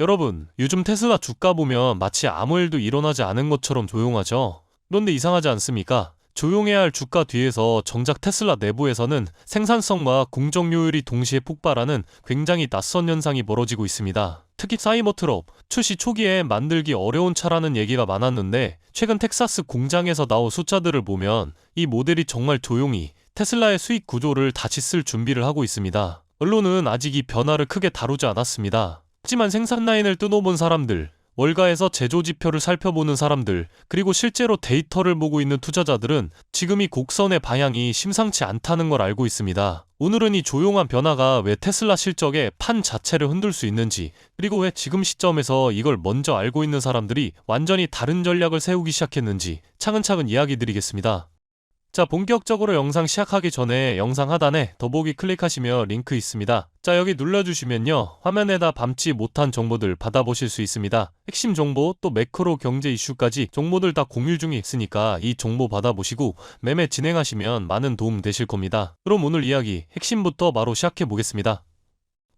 여러분, 요즘 테슬라 주가 보면 마치 아무 일도 일어나지 않은 것처럼 조용하죠? 그런데 이상하지 않습니까? 조용해야 할 주가 뒤에서 정작 테슬라 내부에서는 생산성과 공정효율이 동시에 폭발하는 굉장히 낯선 현상이 벌어지고 있습니다. 특히 사이버트럭 출시 초기에 만들기 어려운 차라는 얘기가 많았는데 최근 텍사스 공장에서 나온 숫자들을 보면 이 모델이 정말 조용히 테슬라의 수익 구조를 다시 쓸 준비를 하고 있습니다. 언론은 아직 이 변화를 크게 다루지 않았습니다. 하지만 생산 라인을 뜯어본 사람들, 월가에서 제조 지표를 살펴보는 사람들, 그리고 실제로 데이터를 보고 있는 투자자들은 지금 이 곡선의 방향이 심상치 않다는 걸 알고 있습니다. 오늘은 이 조용한 변화가 왜 테슬라 실적의 판 자체를 흔들 수 있는지, 그리고 왜 지금 시점에서 이걸 먼저 알고 있는 사람들이 완전히 다른 전략을 세우기 시작했는지 차근차근 이야기 드리겠습니다. 자, 본격적으로 영상 시작하기 전에 영상 하단에 더보기 클릭하시면 링크 있습니다. 자, 여기 눌러주시면요. 화면에다 밤지 못한 정보들 받아보실 수 있습니다. 핵심 정보, 또 매크로 경제 이슈까지 정보들 다 공유 중에 있으니까 이 정보 받아보시고 매매 진행하시면 많은 도움 되실 겁니다. 그럼 오늘 이야기 핵심부터 바로 시작해 보겠습니다.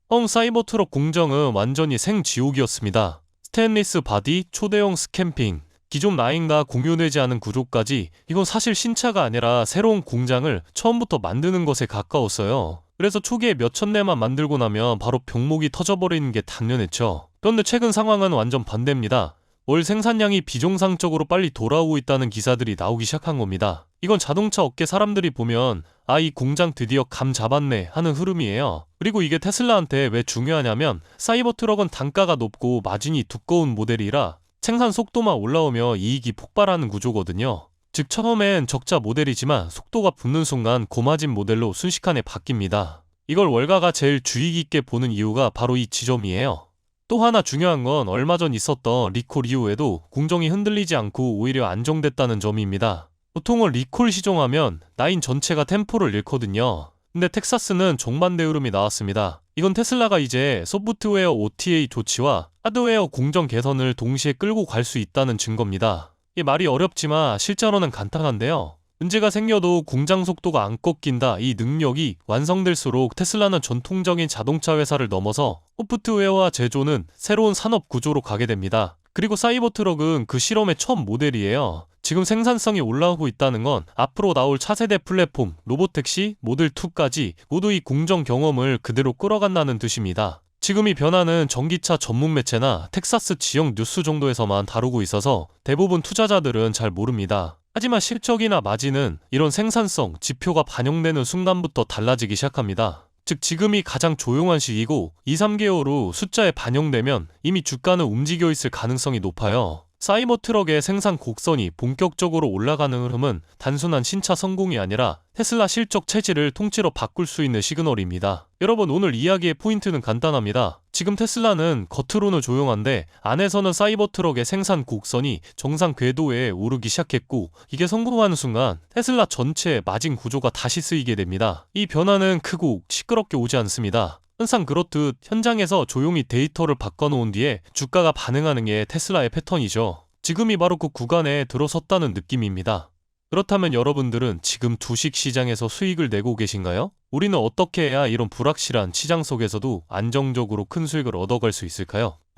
험 사이버 트럭 공정은 완전히 생지옥이었습니다. 스테인리스 바디, 초대형 스캠핑, 기존 라인과 공유되지 않은 구조까지 이건 사실 신차가 아니라 새로운 공장을 처음부터 만드는 것에 가까웠어요. 그래서 초기에 몇천 대만 만들고 나면 바로 병목이 터져버리는 게 당연했죠. 그런데 최근 상황은 완전 반대입니다. 월 생산량이 비정상적으로 빨리 돌아오고 있다는 기사들이 나오기 시작한 겁니다. 이건 자동차 업계 사람들이 보면 아, 이 공장 드디어 감 잡았네 하는 흐름이에요. 그리고 이게 테슬라한테 왜 중요하냐면 사이버 트럭은 단가가 높고 마진이 두꺼운 모델이라 생산 속도만 올라오며 이익이 폭발하는 구조거든요. 즉 처음엔 적자 모델이지만 속도가 붙는 순간 고마진 모델로 순식간에 바뀝니다. 이걸 월가가 제일 주의 깊게 보는 이유가 바로 이 지점이에요. 또 하나 중요한 건 얼마 전 있었던 리콜 이후에도 공정이 흔들리지 않고 오히려 안정됐다는 점입니다. 보통은 리콜 시정하면 라인 전체가 템포를 잃거든요. 근데 텍사스는 정반대 흐름이 나왔습니다. 이건 테슬라가 이제 소프트웨어 OTA 조치와 하드웨어 공정 개선을 동시에 끌고 갈 수 있다는 증거입니다. 이 말이 어렵지만 실제로는 간단한데요. 문제가 생겨도 공장 속도가 안 꺾인다 이 능력이 완성될수록 테슬라는 전통적인 자동차 회사를 넘어서 소프트웨어와 제조는 새로운 산업 구조로 가게 됩니다. 그리고 사이버 트럭은 그 실험의 첫 모델이에요. 지금 생산성이 올라오고 있다는 건 앞으로 나올 차세대 플랫폼, 로보택시, 모델2까지 모두 이 공정 경험을 그대로 끌어간다는 뜻입니다. 지금 이 변화는 전기차 전문 매체나 텍사스 지역 뉴스 정도에서만 다루고 있어서 대부분 투자자들은 잘 모릅니다. 하지만 실적이나 마진은 이런 생산성, 지표가 반영되는 순간부터 달라지기 시작합니다. 즉 지금이 가장 조용한 시기고 2, 3개월 후 숫자에 반영되면 이미 주가는 움직여 있을 가능성이 높아요. 사이버 트럭의 생산 곡선이 본격적으로 올라가는 흐름은 단순한 신차 성공이 아니라 테슬라 실적 체질을 통째로 바꿀 수 있는 시그널입니다. 여러분 오늘 이야기의 포인트는 간단합니다. 지금 테슬라는 겉으로는 조용한데 안에서는 사이버 트럭의 생산 곡선이 정상 궤도에 오르기 시작했고 이게 성공하는 순간 테슬라 전체의 마진 구조가 다시 쓰이게 됩니다. 이 변화는 크고 시끄럽게 오지 않습니다. 항상 그렇듯 현장에서 조용히 데이터를 바꿔놓은 뒤에 주가가 반응하는 게 테슬라의 패턴이죠. 지금이 바로 그 구간에 들어섰다는 느낌입니다. 그렇다면 여러분들은 지금 주식 시장에서 수익을 내고 계신가요? 우리는 어떻게 해야 이런 불확실한 시장 속에서도 안정적으로 큰 수익을 얻어갈 수 있을까요?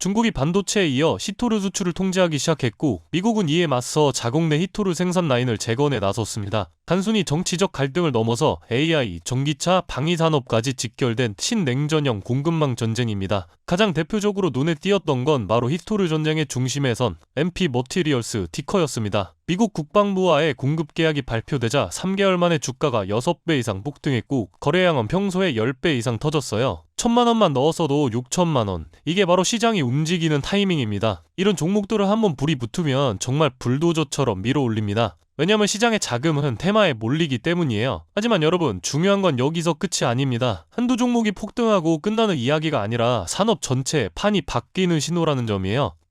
중국이 반도체에 이어 히토르 수출을 통제하기 시작했고 미국은 이에 맞서 자국 내 히토르 생산 라인을 재건에 나섰습니다. 단순히 정치적 갈등을 넘어서 AI, 전기차, 방위산업까지 직결된 신냉전형 공급망 전쟁입니다. 가장 대표적으로 눈에 띄었던 건 바로 히토르 전쟁의 중심에 선 MP 머티리얼스 티커였습니다. 미국 국방부와의 공급 계약이 발표되자 3개월 만에 주가가 6배 이상 폭등했고 거래량은 평소에 10배 이상 터졌어요. 천만 원만 넣었어도 6천만 원. 이게 바로 시장이 움직이는 타이밍입니다. 이런 종목들을 한번 불이 붙으면 정말 불도저처럼 밀어 올립니다. 왜냐하면 시장의 자금은 테마에 몰리기 때문이에요. 하지만 여러분 중요한 건 여기서 끝이 아닙니다. 한두 종목이 폭등하고 끝나는 이야기가 아니라 산업 전체 판이 바뀌는 신호라는 점이에요.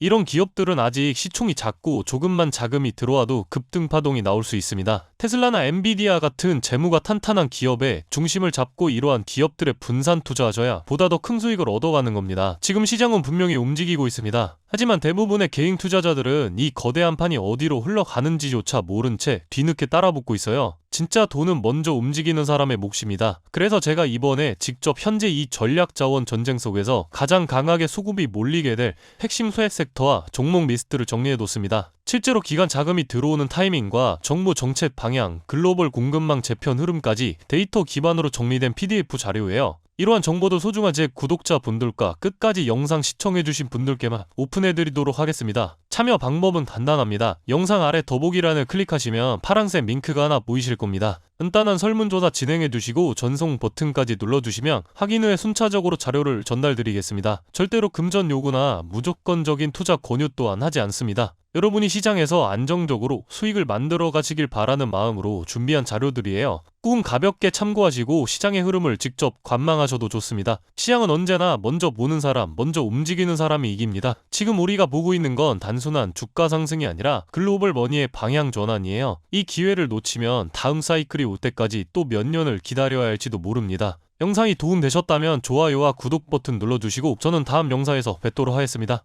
이런 기업들은 아직 시총이 작고 조금만 자금이 들어와도 급등 파동이 나올 수 있습니다. 테슬라나 엔비디아 같은 재무가 탄탄한 기업에 중심을 잡고 이러한 기업들의 분산 투자하셔야 보다 더 큰 수익을 얻어가는 겁니다. 지금 시장은 분명히 움직이고 있습니다. 하지만 대부분의 개인 투자자들은 이 거대한 판이 어디로 흘러가는지조차 모른 채 뒤늦게 따라붙고 있어요. 진짜 돈은 먼저 움직이는 사람의 몫입니다. 그래서 제가 이번에 직접 현재 이 전략 자원 전쟁 속에서 가장 강하게 수급이 몰리게 될 핵심 소액 섹터와 종목 리스트를 정리해뒀습니다. 실제로 기관 자금이 들어오는 타이밍과 정부 정책 방향, 글로벌 공급망 재편 흐름까지 데이터 기반으로 정리된 PDF 자료예요. 이러한 정보도 소중한 제 구독자 분들과 끝까지 영상 시청해주신 분들께만 오픈해드리도록 하겠습니다. 참여 방법은 간단합니다. 영상 아래 더보기란을 클릭하시면 파란색 링크가 하나 보이실 겁니다. 간단한 설문조사 진행해 두시고 전송 버튼까지 눌러주시면 확인 후에 순차적으로 자료를 전달드리겠습니다. 절대로 금전 요구나 무조건적인 투자 권유 또한 하지 않습니다. 여러분이 시장에서 안정적으로 수익을 만들어 가시길 바라는 마음으로 준비한 자료들이에요. 꾹 가볍게 참고하시고 시장의 흐름을 직접 관망하셔도 좋습니다. 시장은 언제나 먼저 보는 사람, 먼저 움직이는 사람이 이깁니다. 지금 우리가 보고 있는 건 단순한 주가 상승이 아니라 글로벌 머니의 방향 전환이에요. 이 기회를 놓치면 다음 사이클 이 올 때까지 또 몇 년을 기다려야 할지도 모릅니다. 영상이 도움되셨다면 좋아요와 구독 버튼 눌러주시고 저는 다음 영상에서 뵙도록 하겠습니다.